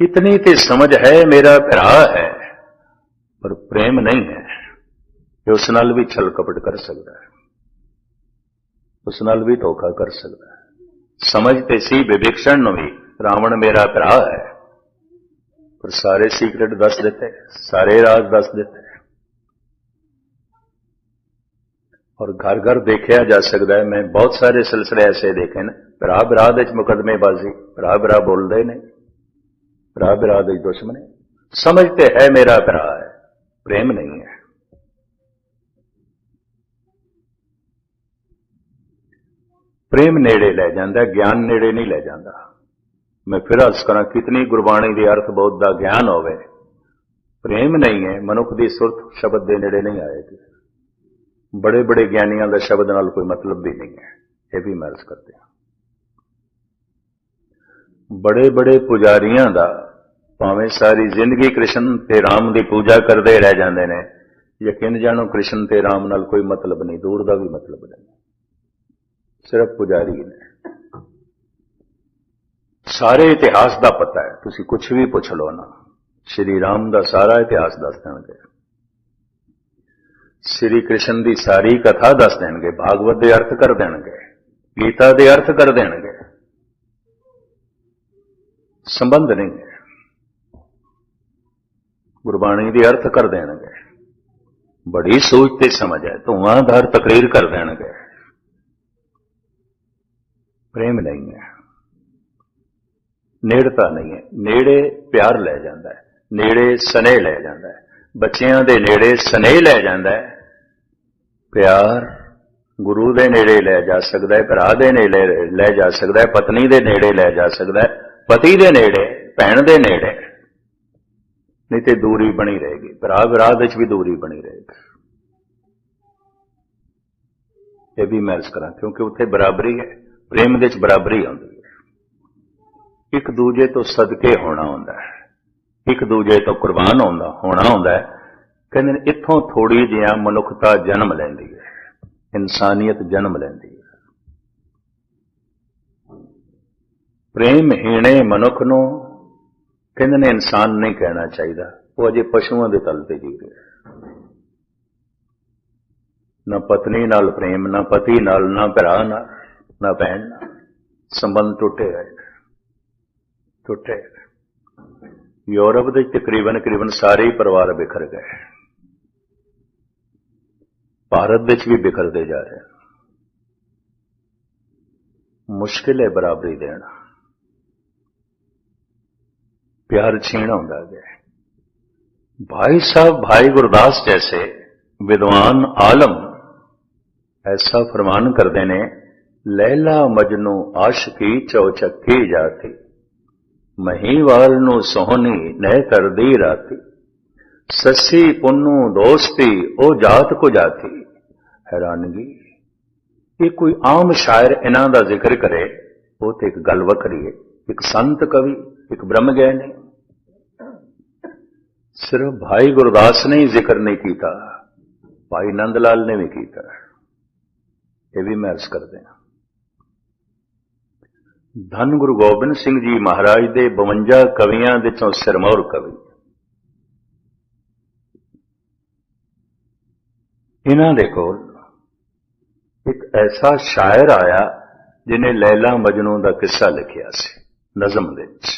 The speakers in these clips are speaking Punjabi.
इतनी ते समझ है मेरा भरा है ਪਰ ਪ੍ਰੇਮ ਨਹੀਂ ਹੈ ਕਿ ਉਸ ਨਾਲ ਵੀ ਛਲ ਕਪਟ ਕਰ ਸਕਦਾ ਹੈ ਉਸ ਨਾਲ ਵੀ ਧੋਖਾ ਕਰ ਸਕਦਾ ਹੈ ਸਮਝ ਤੇ ਸੀ ਵਿਵੇਕਸ਼ਣ ਨੂੰ ਵੀ ਰਾਵਣ ਮੇਰਾ ਭਰਾ ਹੈ ਪਰ ਸਾਰੇ ਸੀਕ੍ਰੇਟ ਦੱਸ ਦਿੱਤੇ ਸਾਰੇ ਰਾਜ਼ ਦੱਸ ਦਿੱਤੇ ਔਰ ਘਰ ਘਰ ਦੇਖਿਆ ਜਾ ਸਕਦਾ ਹੈ ਮੈਂ ਬਹੁਤ ਸਾਰੇ ਸਿਲਸਿਲੇ ਐਸੇ ਦੇਖੇ ਨੇ ਭਰਾ ਭਰਾ ਦੇ ਵਿੱਚ ਮੁਕਦਮੇਬਾਜ਼ੀ ਭਰਾ ਭਰਾ ਬੋਲਦੇ ਨੇ ਭਰਾ ਭਰਾ ਦੇ ਦੁਸ਼ਮਣ ਸਮਝ ਤੇ ਹੈ ਮੇਰਾ ਭਰਾ ਹੈ, ਪ੍ਰੇਮ ਨਹੀਂ ਹੈ। ਪ੍ਰੇਮ ਨੇੜੇ ਲੈ ਜਾਂਦਾ, ਗਿਆਨ ਨੇੜੇ ਨਹੀਂ ਲੈ ਜਾਂਦਾ। ਮੈਂ ਫਿਰ ਅਰਜ਼ ਕਰਾਂ, ਕਿਤਨੀ ਗੁਰਬਾਣੀ ਦੇ ਅਰਥ ਬਹੁਤ ਦਾ ਗਿਆਨ ਹੋਵੇ। ਪ੍ਰੇਮ ਨਹੀਂ ਹੈ, ਮਨੁੱਖ ਦੀ ਸੁਰਤ ਸ਼ਬਦ ਦੇ ਨੇੜੇ ਨਹੀਂ ਆਏਗੀ। ਬੜੇ ਬੜੇ ਗਿਆਨੀਆਂ ਦਾ ਸ਼ਬਦ ਨਾਲ ਕੋਈ ਮਤਲਬ ਵੀ ਨਹੀਂ ਹੈ, ਇਹ ਵੀ ਮੈਂ ਕਰਦੇ ਹਾਂ। ਬੜੇ ਬੜੇ ਪੁਜਾਰੀਆਂ ਦਾ ਭਾਵੇਂ ਸਾਰੀ ਜ਼ਿੰਦਗੀ ਕ੍ਰਿਸ਼ਨ ਤੇ ਰਾਮ ਦੀ ਪੂਜਾ ਕਰਦੇ ਰਹਿ ਜਾਂਦੇ ਨੇ, ਯਕੀਨ ਜਾਣੋ ਕ੍ਰਿਸ਼ਨ ਤੇ ਰਾਮ ਨਾਲ ਕੋਈ ਮਤਲਬ ਨਹੀਂ, ਦੂਰ ਦਾ ਵੀ ਮਤਲਬ ਨਹੀਂ। ਸਿਰਫ ਪੁਜਾਰੀ ਨੇ। ਸਾਰੇ ਇਤਿਹਾਸ ਦਾ ਪਤਾ ਹੈ, ਤੁਸੀਂ ਕੁਝ ਵੀ ਪੁੱਛ ਲਓ ਨਾ। ਸ਼੍ਰੀ ਰਾਮ ਦਾ ਸਾਰਾ ਇਤਿਹਾਸ ਦੱਸ ਦੇਣਗੇ। ਸ਼੍ਰੀ ਕ੍ਰਿਸ਼ਨ ਦੀ ਸਾਰੀ ਕਥਾ ਦੱਸ ਦੇਣਗੇ, ਭਾਗਵਤ ਦੇ ਅਰਥ ਕਰ ਦੇਣਗੇ, ਗੀਤਾ ਦੇ ਅਰਥ ਕਰ ਦੇਣਗੇ। ਸੰਬੰਧ ਨਹੀਂ ਹੈ ਗੁਰਬਾਣੀ ਦੇ ਅਰਥ ਕਰ ਦੇਣਗੇ। ਬੜੀ ਸੋਚ ਤੇ ਸਮਝ ਹੈ ਧੂਆਂਧਾਰ ਤਕਰੀਰ ਕਰ ਦੇਣਗੇ। ਪ੍ਰੇਮ ਨਹੀਂ ਹੈ। ਨੇੜਤਾ ਨਹੀਂ ਹੈ। ਨੇੜੇ ਪਿਆਰ ਲੈ ਜਾਂਦਾ ਹੈ। ਨੇੜੇ ਸਨੇਹ ਲੈ ਜਾਂਦਾ ਹੈ। ਬੱਚਿਆਂ ਦੇ ਨੇੜੇ ਸਨੇਹ ਲੈ ਜਾਂਦਾ ਹੈ। ਪਿਆਰ ਗੁਰੂ ਦੇ ਨੇੜੇ ਲੈ ਜਾ ਸਕਦਾ ਹੈ, ਭਰਾ ਦੇ ਨੇੜੇ ਲੈ ਜਾ ਸਕਦਾ ਹੈ, ਪਤਨੀ ਦੇ ਨੇੜੇ ਲੈ ਜਾ ਸਕਦਾ ਹੈ। ਪਤੀ ਦੇ ਨੇੜੇ, ਭੈਣ ਦੇ ਨੇੜੇ। ਨਹੀਂ ਤੇ ਦੂਰੀ ਬਣੀ ਰਹੇਗੀ। ਭਰਾ ਭਰਾ ਵਿੱਚ ਵੀ ਦੂਰੀ ਬਣੀ ਰਹੇਗੀ। ਇਹ ਵੀ ਮੈਂ ਇਸ ਕਰਾਂ ਕਿਉਂਕਿ ਉੱਥੇ ਬਰਾਬਰੀ ਹੈ। ਪ੍ਰੇਮ ਦੇ ਵਿੱਚ ਬਰਾਬਰੀ ਆਉਂਦੀ ਹੈ। ਇੱਕ ਦੂਜੇ ਤੋਂ ਸਦਕੇ ਹੋਣਾ ਹੁੰਦਾ ਹੈ। ਇੱਕ ਦੂਜੇ ਤੋਂ ਕੁਰਬਾਨ ਹੁੰਦਾ, ਹੋਣਾ ਹੁੰਦਾ ਕਹਿੰਦੇ ਨੇ, ਇੱਥੋਂ ਥੋੜੀ ਜਿਹਾ ਮਨੁੱਖਤਾ ਜਨਮ ਲੈਂਦੀ ਹੈ। ਇਨਸਾਨੀਅਤ ਜਨਮ ਲੈਂਦੀ ਹੈ। ਪ੍ਰੇਮ ਹੀਣੇ ਮਨੁੱਖ ਨੂੰ ਕਹਿੰਦੇ ਨੇ ਇਨਸਾਨ ਨਹੀਂ ਕਹਿਣਾ ਚਾਹੀਦਾ। ਉਹ ਅਜੇ ਪਸ਼ੂਆਂ ਦੇ ਤਲ ਤੇ ਜੀ ਰਿਹਾ ਨਾ ਪਤਨੀ ਨਾਲ ਪ੍ਰੇਮ, ਨਾ ਪਤੀ ਨਾਲ, ਨਾ ਭਰਾ ਨਾਲ ਨਾ ਭੈਣ ਨਾਲ ਸੰਬੰਧ ਟੁੱਟੇ ਹੋਏ ਟੁੱਟੇ ਯੂਰਪ ਦੇ ਤਕਰੀਬਨ ਤਕਰੀਬਨ ਸਾਰੇ ਹੀ ਪਰਿਵਾਰ ਬਿਖਰ ਗਏ। ਭਾਰਤ ਵਿੱਚ ਵੀ ਬਿਖਰਦੇ ਜਾ ਰਹੇ ਮੁਸ਼ਕਿਲ ਹੈ ਬਰਾਬਰੀ ਦੇਣਾ। प्यार छीना होता है भाई साहब भाई गुरदास जैसे विद्वान आलम ऐसा फरमान करते ने लैला मजनू आशकी चौचक्की जाती महीवाल नु सोहनी नह करदी राती ससी पुन्नू दोस्ती ओ जात को जाती हैरानगी ये कोई आम शायर इन्हों का जिक्र करे वो तो एक गल वखरी है एक संत कवि एक ਸਿਰਫ ਭਾਈ ਗੁਰਦਾਸ ਨੇ ਹੀ ਜ਼ਿਕਰ ਨਹੀਂ ਕੀਤਾ, ਭਾਈ ਨੰਦ ਲਾਲ ਨੇ ਵੀ ਕੀਤਾ। ਇਹ ਵੀ ਮੈਂ ਅਰਜ਼ ਕਰਦੇ ਹਾਂ। ਧੰਨ ਗੁਰੂ ਗੋਬਿੰਦ ਸਿੰਘ ਜੀ ਮਹਾਰਾਜ ਦੇ 52 ਕਵੀਆਂ ਵਿੱਚੋਂ ਸਿਰਮੌਰ ਕਵੀ। ਇਹਨਾਂ ਦੇ ਕੋਲ ਇੱਕ ਐਸਾ ਸ਼ਾਇਰ ਆਇਆ ਜਿਨੇ ਲੈਲਾ ਮਜਨੂ ਦਾ ਕਿੱਸਾ ਲਿਖਿਆ ਸੀ, ਨਜ਼ਮ ਦੇ ਵਿੱਚ।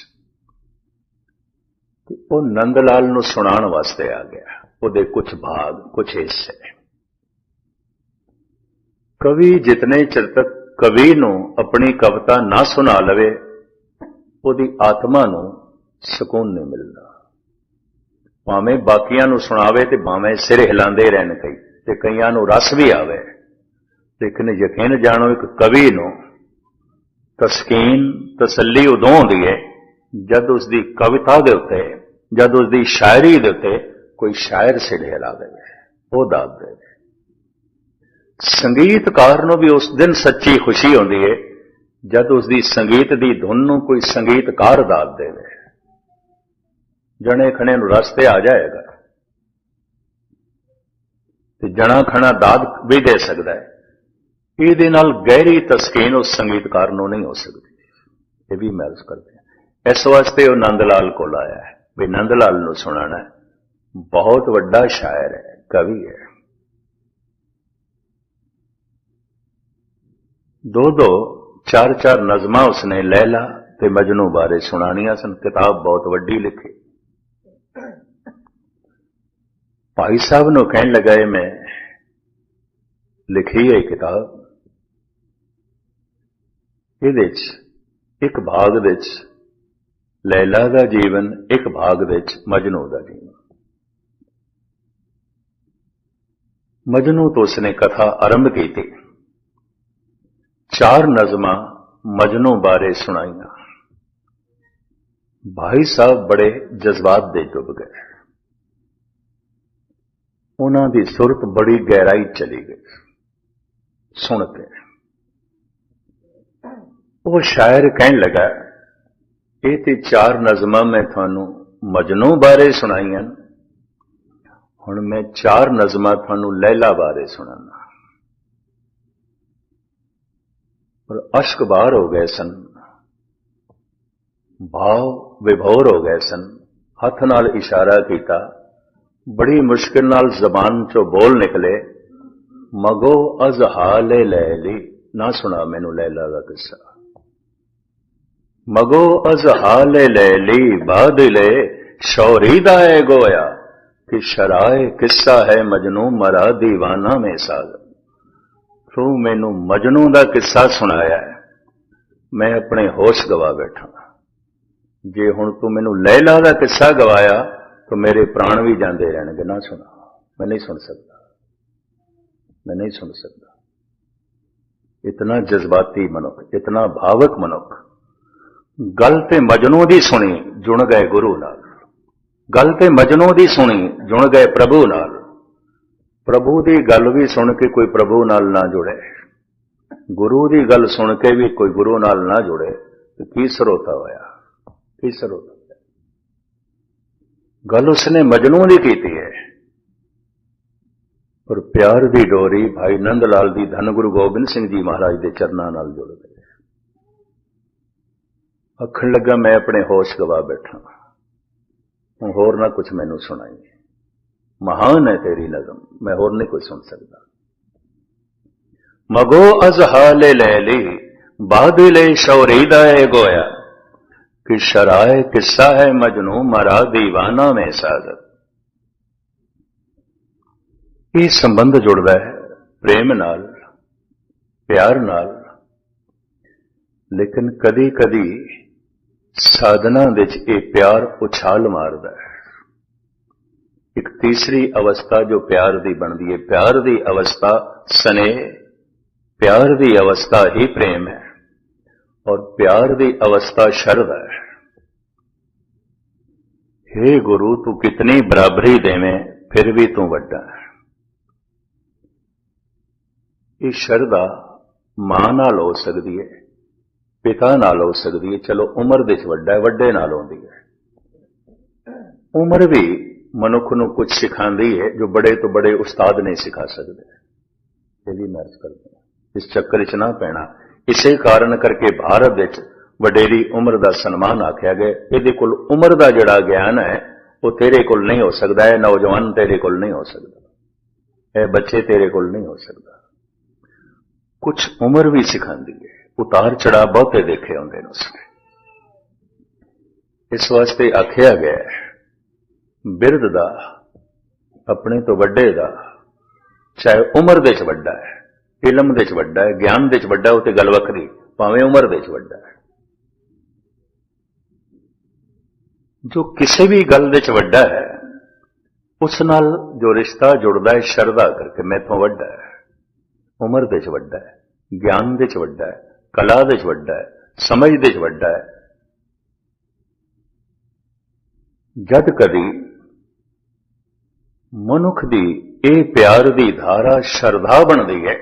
ਤੇ ਉਹ ਨੰਦ ਲਾਲ ਨੂੰ ਸੁਣਾਉਣ ਵਾਸਤੇ ਆ ਗਿਆ। ਉਹਦੇ ਕੁਝ ਭਾਗ ਕੁਝ ਹਿੱਸੇ। ਕਵੀ ਜਿਤਨੇ ਚਿਰ ਤੱਕ ਕਵੀ ਨੂੰ ਆਪਣੀ ਕਵਿਤਾ ਨਾ ਸੁਣਾ ਲਵੇ, ਉਹਦੀ ਆਤਮਾ ਨੂੰ ਸਕੂਨ ਨਹੀਂ ਮਿਲਦਾ। ਭਾਵੇਂ ਬਾਕੀਆਂ ਨੂੰ ਸੁਣਾਵੇ ਤੇ ਭਾਵੇਂ ਸਿਰ ਹਿਲਾਉਂਦੇ ਰਹਿਣ ਕਈ, ਤੇ ਕਈਆਂ ਨੂੰ ਰਸ ਵੀ ਆਵੇ। ਲੇਕਿਨ ਯਕੀਨ ਜਾਣੋ, ਇੱਕ ਕਵੀ ਨੂੰ ਤਸਕੀਨ, ਤਸੱਲੀ ਉਦੋਂ ਹੁੰਦੀ ਹੈ ਜਦ ਉਸ ਦੀ ਕਵਿਤਾ ਦੇ ਉੱਤੇ, ਜਦ ਉਸ ਦੀ ਸ਼ਾਇਰੀ ਦੇ ਉੱਤੇ ਕੋਈ ਸ਼ਾਇਰ ਸਿਰ ਹਿਲਾ ਦੇਵੇ, ਉਹ ਦਾਦ ਦੇਵੇ। ਸੰਗੀਤਕਾਰ ਨੂੰ ਵੀ ਉਸ ਦਿਨ ਸੱਚੀ ਖੁਸ਼ੀ ਹੁੰਦੀ ਹੈ ਜਦ ਉਸ ਦੀ ਸੰਗੀਤ ਦੀ ਧੁਨ ਨੂੰ ਕੋਈ ਸੰਗੀਤਕਾਰ ਦਾਦ ਦੇਵੇ। ਜਣੇ ਖਣੇ ਨੂੰ ਰਸਤੇ ਆ ਜਾਏਗਾ। ਤੇ ਜਣਾ ਖਣਾ ਦਾਦ ਵੀ ਦੇ ਸਕਦਾ ਹੈ ਇਹਦੇ ਨਾਲ ਗਹਿਰੀ ਤਸਕੀਨ ਉਸ ਸੰਗੀਤਕਾਰ ਨੂੰ ਨਹੀਂ ਹੋ ਸਕਦੀ। ਇਹ ਵੀ ਮੈਂ ਕਰਦੇ। ਹਾਂ ਇਸ ਵਾਸਤੇ ਉਹ ਨੰਦ ਲਾਲ ਕੋਲ ਆਇਆ ਹੈ। ਵੀ ਨੰਦ ਲਾਲ ਨੂੰ ਸੁਣਾਣਾ ਬਹੁਤ ਵੱਡਾ ਸ਼ਾਇਰ ਹੈ, ਕਵੀ ਹੈ। ਦੋ ਦੋ ਚਾਰ ਚਾਰ ਨਜ਼ਮਾਂ ਉਸਨੇ ਲੈਲਾ ਤੇ ਮਜਨੂ ਬਾਰੇ ਸੁਣਾਣੀਆਂ ਸਨ। ਕਿਤਾਬ ਬਹੁਤ ਵੱਡੀ ਲਿਖੀ। ਭਾਈ ਸਾਹਿਬ ਨੂੰ ਕਹਿਣ ਲਗਾਏ ਮੈਂ ਲਿਖੀ ਹੈ ਕਿਤਾਬ। ਇਹਦੇ ਚ, ਇੱਕ ਭਾਗ ਵਿੱਚ ਲੈਲਾ ਦਾ ਜੀਵਨ ਇੱਕ ਭਾਗ ਵਿੱਚ ਮਜਨੂ ਦਾ ਜੀਵਨ। ਮਜਨੂ ਤੋਂ ਉਸਨੇ ਕਥਾ ਆਰੰਭ ਕੀਤੀ। ਚਾਰ ਨਜ਼ਮਾਂ ਮਜਨੂ ਬਾਰੇ ਸੁਣਾਈਆਂ। ਭਾਈ ਸਾਹਿਬ ਬੜੇ ਜਜ਼ਬਾਤ ਦੇ ਡੁੱਬ ਗਏ। ਉਹਨਾਂ ਦੀ ਸੁਰਤ ਬੜੀ ਗਹਿਰਾਈ ਚਲੀ ਗਈ। ਸੁਣ ਕੇ ਉਹ ਸ਼ਾਇਰ ਕਹਿਣ ਲੱਗਾ ਇਹ ਤੇ ਚਾਰ ਨਜ਼ਮਾਂ ਮੈਂ ਤੁਹਾਨੂੰ ਮਜਨੂ ਬਾਰੇ ਸੁਣਾਈਆਂ ਹੁਣ ਮੈਂ ਚਾਰ ਨਜ਼ਮਾਂ ਤੁਹਾਨੂੰ ਲੈਲਾ ਬਾਰੇ ਸੁਣਾਉਣਾ ਪਰ ਅਸ਼ਕ ਬਾਹਰ ਹੋ ਗਏ ਸਨ। ਭਾਵ ਵਿਭੋਰ ਹੋ ਗਏ ਸਨ। ਹੱਥ ਨਾਲ ਇਸ਼ਾਰਾ ਕੀਤਾ। ਬੜੀ ਮੁਸ਼ਕਿਲ ਨਾਲ ਜ਼ਬਾਨ ਚੋਂ ਬੋਲ ਨਿਕਲੇ। ਮਗੋ ਅਜ਼ਹਾਲੇ ਲੈਲੀ। ਨਾ ਸੁਣਾ ਮੈਨੂੰ ਲੈਲਾ ਦਾ ਕਿੱਸਾ। ਮਗੋ ਅਜ਼ਹਾਲੇ ਲੈਲੀ, ਬਾਦਲੇ ਸ਼ੌਰੀ ਦਾ ਹੈ ਗੋਇਆ। ਕਿ ਸ਼ਰਾਏ ਕਿੱਸਾ ਹੈ ਮਜਨੂ, ਮਰਾ دیਵਾਨਾ ਮੇ ਸਾਗ। ਤੂੰ ਮੈਨੂੰ ਮਜਨੂ ਦਾ ਕਿੱਸਾ ਸੁਣਾਇਆ ਹੈ। ਮੈਂ ਆਪਣੇ ਹੋਸ਼ ਗਵਾ ਬੈਠਾ। ਜੇ ਹੁਣ ਤੂੰ ਮੈਨੂੰ ਲੈਲਾ ਦਾ ਕਿੱਸਾ ਗਵਾਇਆ, ਤਾਂ ਮੇਰੇ ਪ੍ਰਾਣ ਵੀ ਜਾਂਦੇ ਰਹਿਣਗੇ। ਨਾ ਸੁਣਾ। ਮੈਂ ਨਹੀਂ ਸੁਣ ਸਕਦਾ। ਮੈਂ ਨਹੀਂ ਸੁਣ ਸਕਦਾ। ਇਤਨਾ ਜਜ਼ਬਾਤੀ ਮਨੁੱਖ, ਇਤਨਾ ਭਾਵਕ ਮਨੁੱਖ ਗੱਲ ਤੇ ਮਜਨੂ ਦੀ ਸੁਣੀ, ਜੁਣ ਗਏ ਗੁਰੂ ਨਾਲ। ਗੱਲ ਤੇ ਮਜਨੂ ਦੀ ਸੁਣੀ, ਜੁਣ ਗਏ ਪ੍ਰਭੂ ਨਾਲ। ਪ੍ਰਭੂ ਦੀ ਗੱਲ ਵੀ ਸੁਣ ਕੇ ਕੋਈ ਪ੍ਰਭੂ ਨਾਲ ਨਾ ਜੁੜੇ। ਗੁਰੂ ਦੀ ਗੱਲ ਸੁਣ ਕੇ ਵੀ ਕੋਈ ਗੁਰੂ ਨਾਲ ਨਾ ਜੁੜੇ, ਤੇ ਕੀ ਸਰੋਤਾ ਹੋਇਆ? ਕੀ ਸਰੋਤਾ ਗੱਲ ਉਸਨੇ ਮਜਨੂ ਦੀ ਕੀਤੀ ਹੈ। ਪਰ ਪਿਆਰ ਦੀ ਡੋਰੀ ਭਾਈ ਨੰਦ ਲਾਲ ਦੀ ਧੰਨ ਗੁਰੂ ਗੋਬਿੰਦ ਸਿੰਘ ਜੀ ਮਹਾਰਾਜ ਦੇ ਚਰਨਾਂ ਨਾਲ ਜੁੜ ਗਈ ਆਖਣ ਲੱਗਾ, ਮੈਂ ਆਪਣੇ ਹੋਸ਼ ਗਵਾ ਬੈਠਾ ਹੁਣ ਹੋਰ ਨਾ ਕੁਝ ਮੈਨੂੰ ਸੁਣਾਈ ਮਹਾਨ ਹੈ ਤੇਰੀ ਨਜ਼ਮ ਮੈਂ ਹੋਰ ਨਹੀਂ ਕੁਝ ਸੁਣ ਸਕਦਾ। ਮਗੋ ਅਜ਼ਹਾਲੇ ਲੈਲੀ, ਬਾਦਲੇ ਸ਼ੌਰੀਦਾ ਹੈ ਗੋਇਆ। ਕਿ ਸ਼ਰਾਏ ਕਿੱਸਾ ਹੈ ਮਜਨੂ, ਮਰਾ دیਵਾਨਾ ਮੈਂ ਸਾਜ਼ਤ। ਇਹ ਸੰਬੰਧ ਜੁੜਦਾ ਹੈ ਪ੍ਰੇਮ ਨਾਲ, ਪਿਆਰ ਨਾਲ। ਲੇਕਿਨ ਕਦੀ ਕਦੀ ਸਾਧਨਾ ਵਿੱਚ ਇਹ ਪਿਆਰ ਉਛਾਲ ਮਾਰਦਾ ਹੈ। ਇੱਕ ਤੀਸਰੀ ਅਵਸਥਾ ਜੋ ਪਿਆਰ ਦੀ ਬਣਦੀ ਹੈ, ਪਿਆਰ ਦੀ ਅਵਸਥਾ ਸਨੇ ਪਿਆਰ ਦੀ ਅਵਸਥਾ ਹੀ ਪ੍ਰੇਮ ਹੈ ਔਰ ਪਿਆਰ ਦੀ ਅਵਸਥਾ ਸ਼ਰਧਾ ਹੈ। हे ਗੁਰੂ, ਤੂੰ ਕਿਤਨੀ ਬਰਾਬਰੀ ਦੇਵੇਂ, ਫਿਰ ਵੀ ਤੂੰ ਵੱਡਾ ਹੈ। ਇਹ ਸ਼ਰਧਾ ਮਾਂ ਨਾਲ ਹੋ ਸਕਦੀ ਹੈ। ਪਿਤਾ ਨਾਲ ਹੋ ਸਕਦੀ ਹੈ, ਚਲੋ ਉਮਰ ਦੇ ਵਿੱਚ ਵੱਡਾ ਹੈ, ਵੱਡੇ ਨਾਲ ਹੁੰਦੀ ਹੈ। ਉਮਰ ਵੀ ਮਨੁੱਖ ਨੂੰ ਕੁਝ ਸਿਖਾਉਂਦੀ ਹੈ, ਜੋ ਬੜੇ ਤੋਂ ਬੜੇ ਉਸਤਾਦ ਨਹੀਂ ਸਿਖਾ ਸਕਦੇ। ਇਹ ਵੀ ਮੈਂ ਅਰਜ਼ ਕਰਦਾ ਇਸ ਚੱਕਰ ਚ ਨਾ ਪੈਣਾ। ਇਸੇ ਕਾਰਨ ਕਰਕੇ ਭਾਰਤ ਵਿੱਚ ਵਡੇਰੀ ਉਮਰ ਦਾ ਸਨਮਾਨ ਆਖਿਆ ਗਿਆ। ਇਹਦੇ ਕੋਲ ਉਮਰ ਦਾ ਜਿਹੜਾ ਗਿਆਨ ਹੈ, ਉਹ ਤੇਰੇ ਕੋਲ ਨਹੀਂ ਹੋ ਸਕਦਾ ਹੈ ਨੌਜਵਾਨ ਤੇਰੇ ਕੋਲ ਨਹੀਂ ਹੋ ਸਕਦਾ। ਇਹ ਬੱਚੇ ਤੇਰੇ ਕੋਲ ਨਹੀਂ ਹੋ ਸਕਦਾ। ਕੁਝ ਉਮਰ ਵੀ ਸਿਖਾਉਂਦੀ ਹੈ। ਉਤਾਰ ਚੜਾ ਬਹੁਤੇ ਦੇਖੇ ਹੁੰਦੇ ਨੇ ਉਸਨੇ। ਇਸ ਵਾਸਤੇ ਆਖਿਆ ਗਿਆ ਬਿਰਧ ਦਾ ਆਪਣੇ ਤੋਂ ਵੱਡੇ ਦਾ, ਚਾਹੇ ਉਮਰ ਦੇ ਚ ਵੱਡਾ ਹੈ, ਇਲਮ ਦੇ ਚ ਵੱਡਾ ਹੈ, ਗਿਆਨ ਦੇ ਚ ਵੱਡਾ ਉਹ ਤੇ ਗੱਲ ਵੱਖਰੀ, ਭਾਵੇਂ ਉਮਰ ਦੇ ਚ ਵੱਡਾ ਹੈ। ਜੋ ਕਿਸੇ ਵੀ ਗੱਲ ਦੇ ਚ ਵੱਡਾ ਹੈ, ਉਸ ਨਾਲ ਜੋ ਰਿਸ਼ਤਾ ਜੁੜਦਾ ਹੈ, ਸ਼ਰਧਾ ਕਰਕੇ ਮੈਥੋਂ ਵੱਡਾ ਹੈ, ਉਮਰ ਦੇ ਚ ਵੱਡਾ ਹੈ, ਗਿਆਨ ਦੇ ਚ ਵੱਡਾ ਹੈ ਕਲਾ ਦੇ ਚ ਵੱਡਾ ਹੈ, ਸਮਝ ਦੇ ਚ ਵੱਡਾ ਹੈ। ਜਦ ਕਦੀ ਮਨੁੱਖ ਦੀ ਇਹ ਪਿਆਰ ਦੀ ਧਾਰਾ ਸ਼ਰਧਾ ਬਣਦੀ ਹੈ,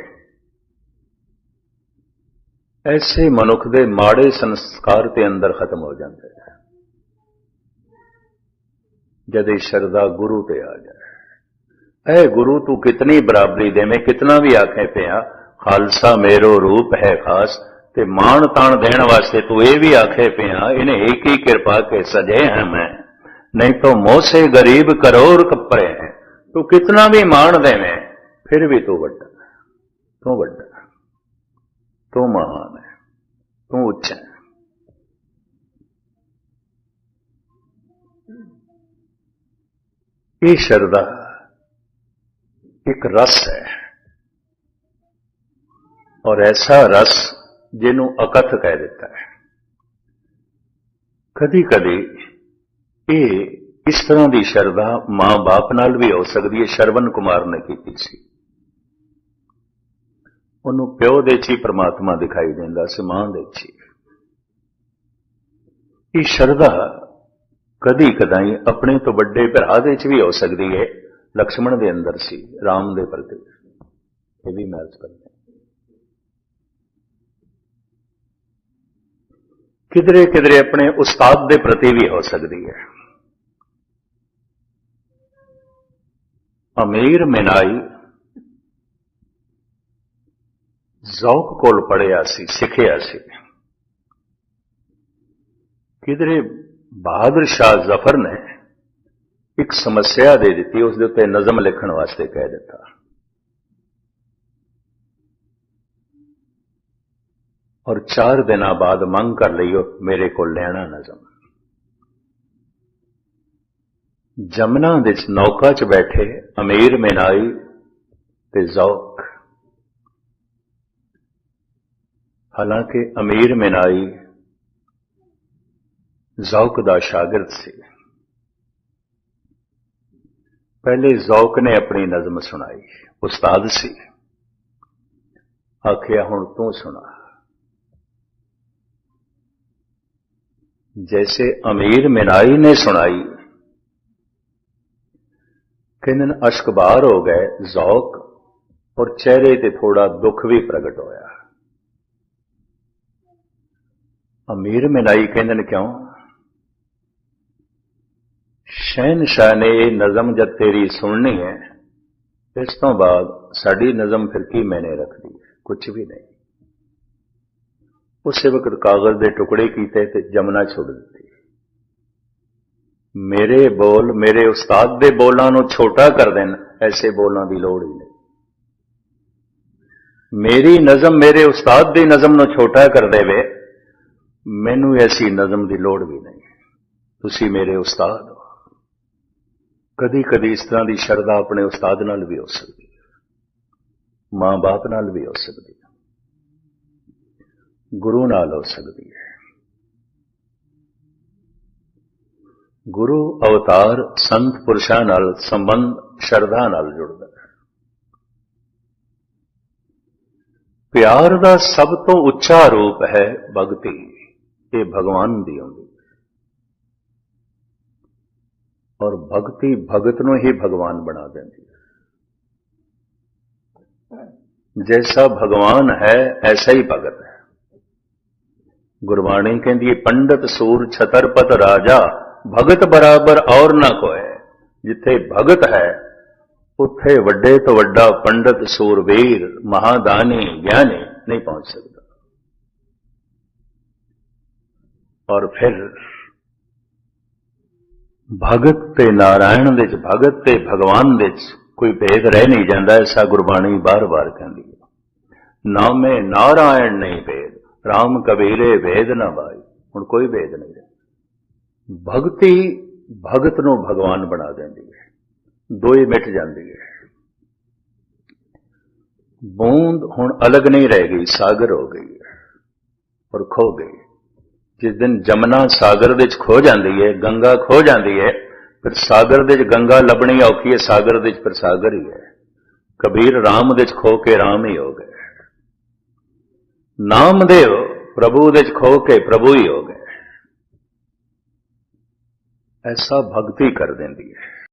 ਐਸੇ ਮਨੁੱਖ ਦੇ ਮਾੜੇ ਸੰਸਕਾਰ ਤੇ ਅੰਦਰ ਖਤਮ ਹੋ ਜਾਂਦੇ ਹੈ। ਜਦ ਇਹ ਸ਼ਰਧਾ ਗੁਰੂ ਤੇ ਆ ਜਾਏ, ਐ ਗੁਰੂ ਤੂੰ ਕਿਤਨੀ ਬਰਾਬਰੀ ਦੇ ਕਿਤਨਾ ਵੀ ਆਖੇ ਪਿਆ, ਖਾਲਸਾ ਮੇਰੋ ਰੂਪ ਹੈ ਖਾਸ ਤੇ ਮਾਣ ਤਾਣ ਦੇਣ ਵਾਸਤੇ ਤੂੰ ਇਹ ਵੀ ਆਖੇ ਪਿਆ ਇਹਨੇ ਇੱਕ ਹੀ ਕਿਰਪਾ ਕੇ ਸਜੇ ਹੈ ਮੈਂ ਨਹੀਂ ਤਾਂ ਮੋਸੇ ਗਰੀਬ ਕਰੋੜ ਕੱਪੜੇ ਹੈ ਤੂੰ ਕਿਤਨਾ ਵੀ ਮਾਣ ਦੇਵੇਂ ਫਿਰ ਵੀ ਤੂੰ ਵੱਡਾ ਤੂੰ ਵੱਡਾ ਤੂੰ ਮਹਾਨ ਹੈ ਤੂੰ ਉੱਚਾ ਹੈ ਇਹ ਸ਼ਰਦਾ ਇੱਕ ਰਸ ਹੈ ਔਰ ਐਸਾ ਰਸ ਜਿਹਨੂੰ ਅਕਥ ਕਹਿ ਦਿੱਤਾ ਹੈ। ਕਦੀ ਕਦੀ ਇਹ ਇਸ ਤਰ੍ਹਾਂ ਦੀ ਸ਼ਰਧਾ ਮਾਂ-ਬਾਪ ਨਾਲ ਵੀ ਹੋ ਸਕਦੀ ਹੈ ਸ਼ਰਵਨ ਕੁਮਾਰ ਨੇ ਕੀਤੀ ਸੀ। ਉਹਨੂੰ ਪਿਓ ਦੇ ਚ ਹੀ ਪ੍ਰਮਾਤਮਾ ਦਿਖਾਈ ਦਿੰਦਾ ਸੀ, ਮਾਂ ਦੇ ਚ। ਹੀ ਇਹ ਸ਼ਰਧਾ ਕਦੀ ਕਦਾਈ ਆਪਣੇ ਤੋਂ ਵੱਡੇ ਭਰਾ ਦੇ ਚ ਵੀ ਹੋ ਸਕਦੀ ਹੈ, ਲਕਸ਼ਮਣ ਦੇ ਅੰਦਰ ਸੀ, ਰਾਮ ਦੇ ਪ੍ਰਤੀ। ਇਹ ਵੀ ਮੈਚ ਕਰਦੇ ਕਿਧਰੇ ਕਿਧਰੇ ਆਪਣੇ ਉਸਤਾਦ ਦੇ ਪ੍ਰਤੀ ਵੀ ਹੋ ਸਕਦੀ ਹੈ। ਅਮੀਰ ਮਿਨਾਈ ਜ਼ੌਕ ਕੋਲ ਪੜਿਆ ਸੀ, ਸਿੱਖਿਆ ਸੀ। ਕਿਧਰੇ ਬਹਾਦਰ ਸ਼ਾਹ ਜ਼ਫਰ ਨੇ ਇੱਕ ਸਮੱਸਿਆ ਦੇ ਦਿੱਤੀ, ਉਸ ਦੇ ਉੱਤੇ ਨਜ਼ਮ ਲਿਖਣ ਵਾਸਤੇ ਕਹਿ ਦਿੱਤਾ। ਔਰ ਚਾਰ ਦਿਨਾਂ ਬਾਅਦ ਮੰਗ ਕਰ ਲਈਓ, ਮੇਰੇ ਕੋਲ ਲੈਣਾ ਨਜ਼ਮ ਜਮਨਾ ਦੇ ਨੌਕਾ 'ਚ ਬੈਠੇ, ਅਮੀਰ ਮਿਨਾਈ ਤੇ ਜ਼ੌਕ। ਹਾਲਾਂਕਿ ਅਮੀਰ ਮਿਨਾਈ ਜ਼ੌਕ ਦਾ ਸ਼ਾਗਿਰਦ ਸੀ। ਪਹਿਲੇ ਜ਼ੌਕ ਨੇ ਆਪਣੀ ਨਜ਼ਮ ਸੁਣਾਈ। ਉਸਤਾਦ ਸੀ। ਆਖਿਆ, ਹੁਣ ਤੂੰ ਸੁਣਾ। जैसे अमीर मिनाई ने सुनाई किन्न अश्कबार हो गए जौक और चेहरे ते थोड़ा दुख भी प्रगट होया अमीर मिनाई कहन क्यों शहनशाह ने ये नज़म जब तेरी सुननी है इस तो बाद साड़ी नज़म फिर की मैंने रख दी कुछ भी नहीं ਉਸੇ ਵਕਤ ਕਾਗਜ਼ ਦੇ ਟੁਕੜੇ ਕੀਤੇ ਤੇ ਜਮਨਾ ਛੁੱਟ ਦਿੱਤੀ। ਮੇਰੇ ਬੋਲ, ਮੇਰੇ ਉਸਤਾਦ ਦੇ ਬੋਲਾਂ ਨੂੰ ਛੋਟਾ ਕਰ ਦੇਣ, ਐਸੇ ਬੋਲਾਂ ਦੀ ਲੋੜ ਹੀ ਨਹੀਂ। ਮੇਰੀ ਨਜ਼ਮ ਮੇਰੇ ਉਸਤਾਦ ਦੀ ਨਜ਼ਮ ਨੂੰ ਛੋਟਾ ਕਰ ਦੇਵੇ, ਮੈਨੂੰ ਐਸੀ ਨਜ਼ਮ ਦੀ ਲੋੜ ਵੀ ਨਹੀਂ। ਤੁਸੀਂ ਮੇਰੇ ਉਸਤਾਦ ਹੋ। ਕਦੀ ਕਦੀ ਇਸ ਤਰ੍ਹਾਂ ਦੀ ਸ਼ਰਧਾ ਆਪਣੇ ਉਸਤਾਦ ਨਾਲ ਵੀ ਹੋ ਸਕਦੀ ਹੈ, ਮਾਂ-ਬਾਪ ਨਾਲ ਵੀ ਹੋ ਸਕਦੀ ਹੈ। ਗੁਰੂ ਨਾਲ ਹੋ ਸਕਦੀ ਹੈ। ਗੁਰੂ ਅਵਤਾਰ ਸੰਤ ਪੁਰਸ਼ਾਂ ਨਾਲ ਸੰਬੰਧ, ਸ਼ਰਧਾ ਨਾਲ ਜੁੜਦਾ ਹੈ। ਪਿਆਰ ਦਾ ਸਭ ਤੋਂ ਉੱਚਾ ਰੂਪ ਹੈ ਭਗਤੀ, ਇਹ ਭਗਵਾਨ ਦੀ ਹੁੰਦੀ ਔਰ ਭਗਤੀ ਭਗਤ ਨੂੰ ਹੀ ਭਗਵਾਨ ਬਣਾ ਦਿੰਦੀ ਹੈ। ਜੈਸਾ ਭਗਵਾਨ ਹੈ, ਐਸਾ ਹੀ ਭਗਤ ਹੈ। ਗੁਰਬਾਣੀ ਕਹਿੰਦੀ ਹੈ ਪੰਡਤ ਸੂਰ ਛਤਰਪਤ ਰਾਜਾ, ਭਗਤ ਬਰਾਬਰ ਔਰ ਨਾ ਕੋਏ। ਜਿੱਥੇ ਭਗਤ ਹੈ, ਉੱਥੇ ਵੱਡੇ ਤੋਂ ਵੱਡਾ ਪੰਡਤ ਸੂਰਵੀਰ ਮਹਾਦਾਨੀ, ਗਿਆਨੀ ਨਹੀਂ ਪਹੁੰਚ ਸਕਦਾ। ਔਰ ਫਿਰ ਭਗਤ ਤੇ ਨਾਰਾਇਣ ਦੇ ਚ ਭਗਤ ਤੇ ਭਗਵਾਨ ਦੇ ਚ ਕੋਈ ਭੇਦ ਰਹਿ ਨਹੀਂ ਜਾਂਦਾ, ਐਸਾ ਗੁਰਬਾਣੀ ਬਾਰ-ਬਾਰ ਕਹਿੰਦੀ ਹੈ ਨਾਮੇ ਨਾਰਾਇਣ ਨਹੀਂ ਭੇਦ। ਰਾਮ ਕਬੀਰੇ ਵੇਦ ਨਾ ਬਾਈ ਹੁਣ ਕੋਈ ਵੇਦ ਨਹੀਂ ਰਿਹਾ। ਭਗਤੀ ਭਗਤ ਨੂੰ ਭਗਵਾਨ ਬਣਾ ਦਿੰਦੀ ਹੈ। ਦੋਏ ਮਿਟ ਜਾਂਦੀ ਹੈ। ਬੂੰਦ ਹੁਣ ਅਲੱਗ ਨਹੀਂ ਰਹਿ ਗਈ, ਸਾਗਰ ਹੋ ਗਈ ਹੈ। ਔਰ ਖੋ ਗਈ। ਜਿਸ ਦਿਨ ਜਮਨਾ ਸਾਗਰ ਦੇ ਵਿੱਚ ਖੋ ਜਾਂਦੀ ਹੈ, ਗੰਗਾ ਖੋ ਜਾਂਦੀ ਹੈ, ਫਿਰ ਸਾਗਰ ਦੇ ਵਿੱਚ ਗੰਗਾ ਲੱਭਣੀ ਔਖੀ ਹੈ, ਸਾਗਰ ਦੇ ਵਿੱਚ ਫਿਰ ਸਾਗਰ ਹੀ ਹੈ। ਕਬੀਰ ਰਾਮ ਦੇ ਵਿੱਚ ਖੋ ਕੇ ਰਾਮ ਹੀ ਹੋ ਗਏ। ਨਾਮਦੇਵ ਪ੍ਰਭੂ ਦੇ ਚ ਖੋ ਕੇ ਪ੍ਰਭੂ ਹੀ ਹੋ ਗਏ। ਐਸਾ ਭਗਤੀ ਕਰ ਦਿੰਦੀ ਹੈ।